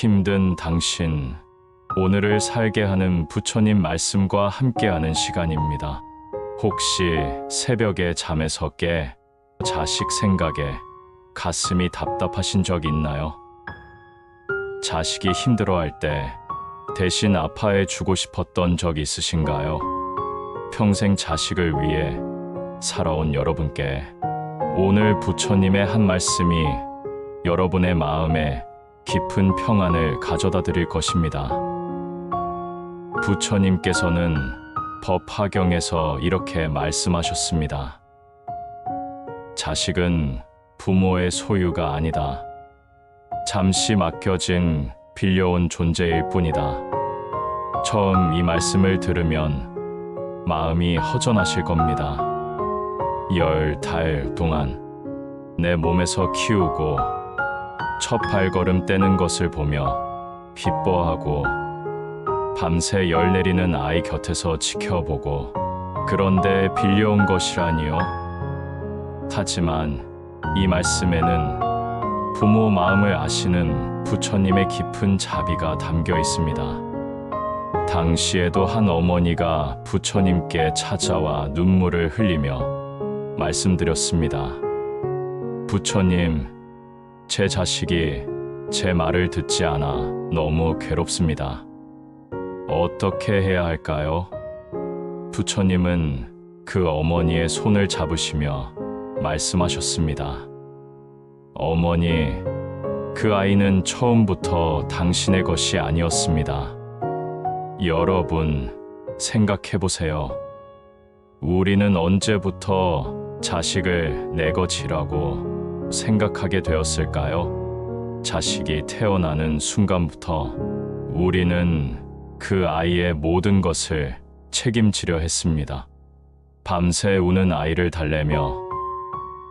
힘든 당신, 오늘을 살게 하는 부처님 말씀과 함께하는 시간입니다. 혹시 새벽에 잠에서 깨 자식 생각에 가슴이 답답하신 적 있나요? 자식이 힘들어할 때 대신 아파해 주고 싶었던 적 있으신가요? 평생 자식을 위해 살아온 여러분께 오늘 부처님의 한 말씀이 여러분의 마음에 깊은 평안을 가져다 드릴 것입니다. 부처님께서는 법화경에서 이렇게 말씀하셨습니다. 자식은 부모의 소유가 아니다. 잠시 맡겨진 빌려온 존재일 뿐이다. 처음 이 말씀을 들으면 마음이 허전하실 겁니다. 열 달 동안 내 몸에서 키우고 첫 발걸음 떼는 것을 보며 기뻐하고 밤새 열 내리는 아이 곁에서 지켜보고 그런데 빌려온 것이라니요. 하지만 이 말씀에는 부모 마음을 아시는 부처님의 깊은 자비가 담겨 있습니다. 당시에도 한 어머니가 부처님께 찾아와 눈물을 흘리며 말씀드렸습니다. 부처님, 제 자식이 제 말을 듣지 않아 너무 괴롭습니다. 어떻게 해야 할까요? 부처님은 그 어머니의 손을 잡으시며 말씀하셨습니다. 어머니, 그 아이는 처음부터 당신의 것이 아니었습니다. 여러분, 생각해 보세요. 우리는 언제부터 자식을 내 것이라고 생각하게 되었을까요? 자식이 태어나는 순간부터 우리는 그 아이의 모든 것을 책임지려 했습니다. 밤새 우는 아이를 달래며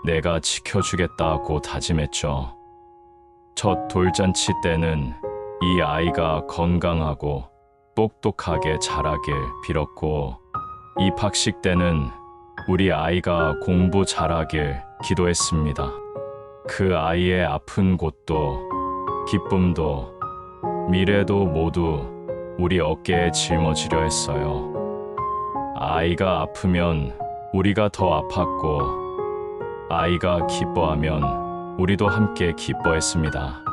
내가 지켜주겠다고 다짐했죠. 첫 돌잔치 때는 이 아이가 건강하고 똑똑하게 자라길 빌었고 입학식 때는 우리 아이가 공부 잘하길 기도했습니다. 그 아이의 아픈 곳도 기쁨도 미래도 모두 우리 어깨에 짊어지려 했어요. 아이가 아프면 우리가 더 아팠고 아이가 기뻐하면 우리도 함께 기뻐했습니다.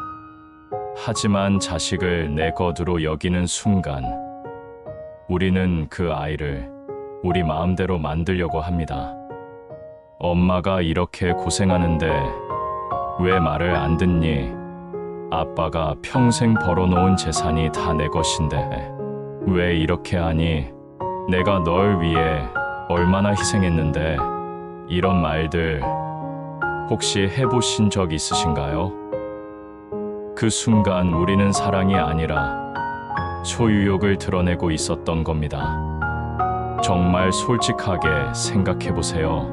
하지만 자식을 내 것으로 여기는 순간 우리는 그 아이를 우리 마음대로 만들려고 합니다. 엄마가 이렇게 고생하는데 왜 말을 안 듣니? 아빠가 평생 벌어놓은 재산이 다 내 것인데 왜 이렇게 하니? 내가 널 위해 얼마나 희생했는데 이런 말들 혹시 해보신 적 있으신가요? 그 순간 우리는 사랑이 아니라 소유욕을 드러내고 있었던 겁니다. 정말 솔직하게 생각해 보세요.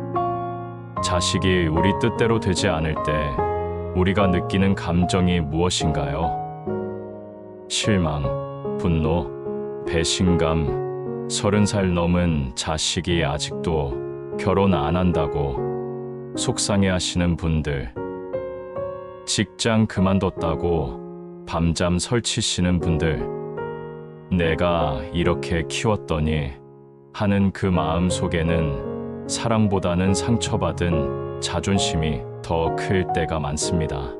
자식이 우리 뜻대로 되지 않을 때 우리가 느끼는 감정이 무엇인가요? 실망, 분노, 배신감, 서른 살 넘은 자식이 아직도 결혼 안 한다고 속상해 하시는 분들, 직장 그만뒀다고 밤잠 설치시는 분들, 내가 이렇게 키웠더니 하는 그 마음 속에는 사랑보다는 상처받은 자존심이 더 클 때가 많습니다.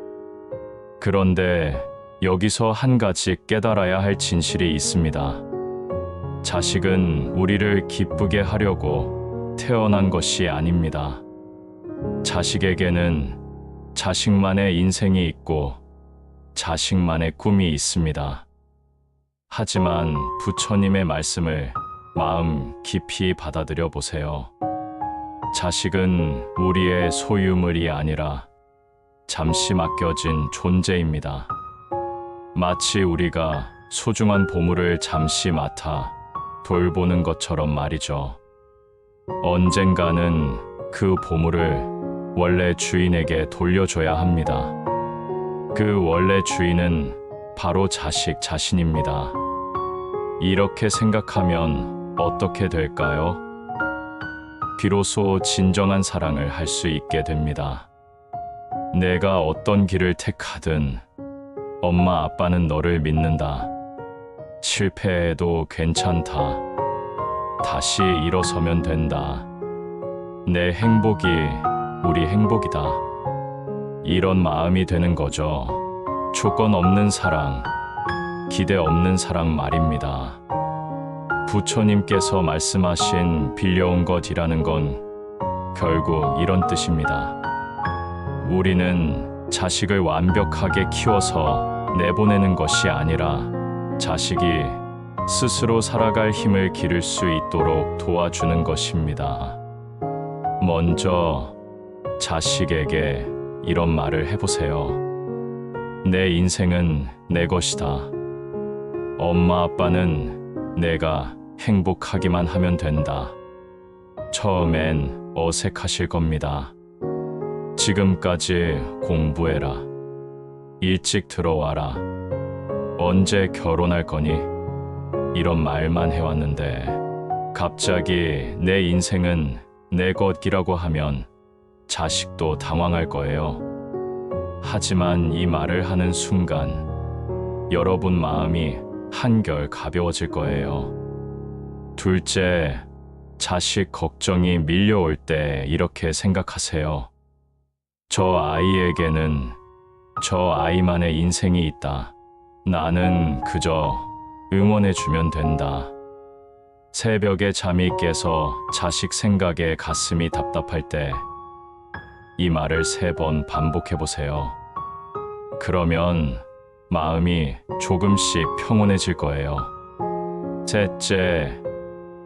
그런데 여기서 한 가지 깨달아야 할 진실이 있습니다. 자식은 우리를 기쁘게 하려고 태어난 것이 아닙니다. 자식에게는 자식만의 인생이 있고 자식만의 꿈이 있습니다. 하지만 부처님의 말씀을 마음 깊이 받아들여 보세요. 자식은 우리의 소유물이 아니라 잠시 맡겨진 존재입니다. 마치 우리가 소중한 보물을 잠시 맡아 돌보는 것처럼 말이죠. 언젠가는 그 보물을 원래 주인에게 돌려줘야 합니다. 그 원래 주인은 바로 자식 자신입니다. 이렇게 생각하면 어떻게 될까요? 비로소 진정한 사랑을 할 수 있게 됩니다. 내가 어떤 길을 택하든 엄마 아빠는 너를 믿는다. 실패해도 괜찮다. 다시 일어서면 된다. 내 행복이 우리 행복이다. 이런 마음이 되는 거죠. 조건 없는 사랑, 기대 없는 사랑 말입니다. 부처님께서 말씀하신 빌려온 것이라는 건 결국 이런 뜻입니다. 우리는 자식을 완벽하게 키워서 내보내는 것이 아니라 자식이 스스로 살아갈 힘을 기를 수 있도록 도와주는 것입니다. 먼저 자식에게 이런 말을 해보세요. 내 인생은 내 것이다. 엄마 아빠는 내가 행복하기만 하면 된다. 처음엔 어색하실 겁니다. 지금까지 공부해라. 일찍 들어와라. 언제 결혼할 거니? 이런 말만 해왔는데 갑자기 내 인생은 내 것이라고 하면 자식도 당황할 거예요. 하지만 이 말을 하는 순간 여러분 마음이 한결 가벼워질 거예요. 둘째, 자식 걱정이 밀려올 때 이렇게 생각하세요. 저 아이에게는 저 아이만의 인생이 있다. 나는 그저 응원해주면 된다. 새벽에 잠이 깨서 자식 생각에 가슴이 답답할 때 이 말을 세 번 반복해 보세요. 그러면 마음이 조금씩 평온해질 거예요. 셋째,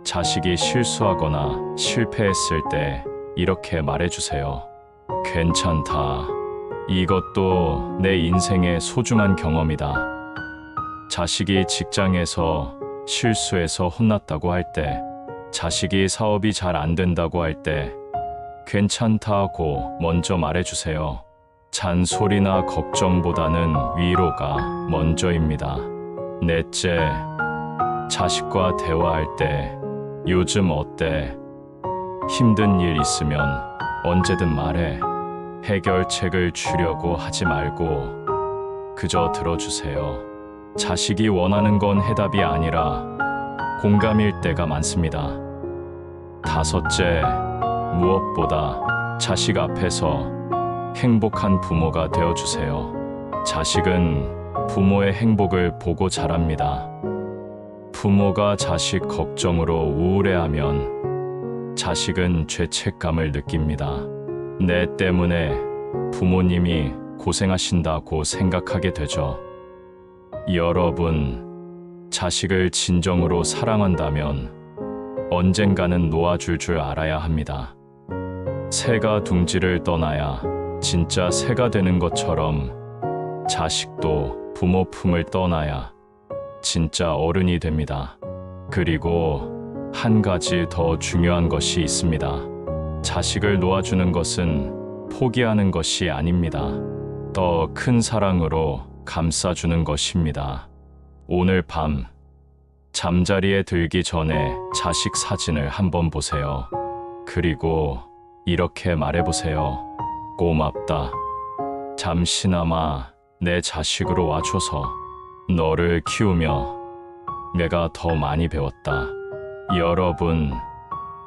자식이 실수하거나 실패했을 때 이렇게 말해주세요. 괜찮다. 이것도 내 인생의 소중한 경험이다. 자식이 직장에서 실수해서 혼났다고 할 때, 자식이 사업이 잘 안 된다고 할 때, 괜찮다고 먼저 말해주세요. 잔소리나 걱정보다는 위로가 먼저입니다. 넷째, 자식과 대화할 때 요즘 어때? 힘든 일 있으면 언제든 말해. 해결책을 주려고 하지 말고 그저 들어주세요. 자식이 원하는 건 해답이 아니라 공감일 때가 많습니다. 다섯째, 무엇보다 자식 앞에서 행복한 부모가 되어주세요. 자식은 부모의 행복을 보고 자랍니다. 부모가 자식 걱정으로 우울해하면 자식은 죄책감을 느낍니다. 내 때문에 부모님이 고생하신다고 생각하게 되죠. 여러분, 자식을 진정으로 사랑한다면 언젠가는 놓아줄 줄 알아야 합니다. 새가 둥지를 떠나야 진짜 새가 되는 것처럼 자식도 부모 품을 떠나야 진짜 어른이 됩니다. 그리고 한 가지 더 중요한 것이 있습니다. 자식을 놓아주는 것은 포기하는 것이 아닙니다. 더 큰 사랑으로 감싸주는 것입니다. 오늘 밤 잠자리에 들기 전에 자식 사진을 한번 보세요. 그리고 이렇게 말해보세요. 고맙다. 잠시나마 내 자식으로 와줘서 너를 키우며 내가 더 많이 배웠다. 여러분,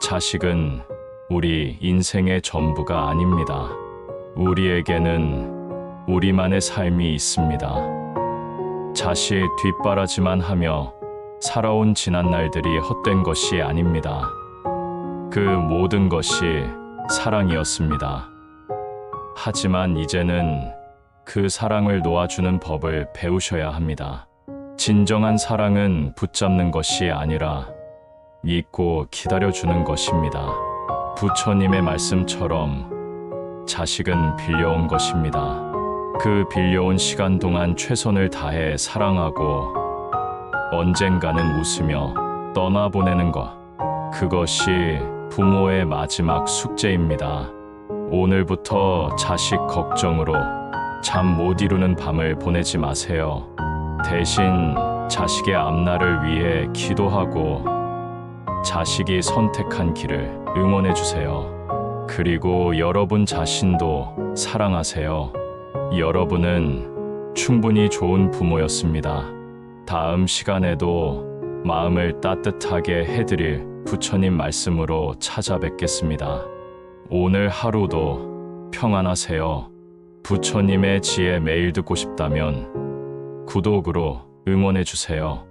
자식은 우리 인생의 전부가 아닙니다. 우리에게는 우리만의 삶이 있습니다. 자식 뒷바라지만 하며 살아온 지난 날들이 헛된 것이 아닙니다. 그 모든 것이 사랑이었습니다. 하지만 이제는 그 사랑을 놓아주는 법을 배우셔야 합니다. 진정한 사랑은 붙잡는 것이 아니라 믿고 기다려주는 것입니다. 부처님의 말씀처럼 자식은 빌려온 것입니다. 그 빌려온 시간 동안 최선을 다해 사랑하고 언젠가는 웃으며 떠나보내는 것. 그것이 부모의 마지막 숙제입니다. 오늘부터 자식 걱정으로 잠 못 이루는 밤을 보내지 마세요. 대신 자식의 앞날을 위해 기도하고 자식이 선택한 길을 응원해 주세요. 그리고 여러분 자신도 사랑하세요. 여러분은 충분히 좋은 부모였습니다. 다음 시간에도 마음을 따뜻하게 해드릴 부처님 말씀으로 찾아뵙겠습니다. 오늘 하루도 평안하세요. 부처님의 지혜 매일 듣고 싶다면 구독으로 응원해 주세요.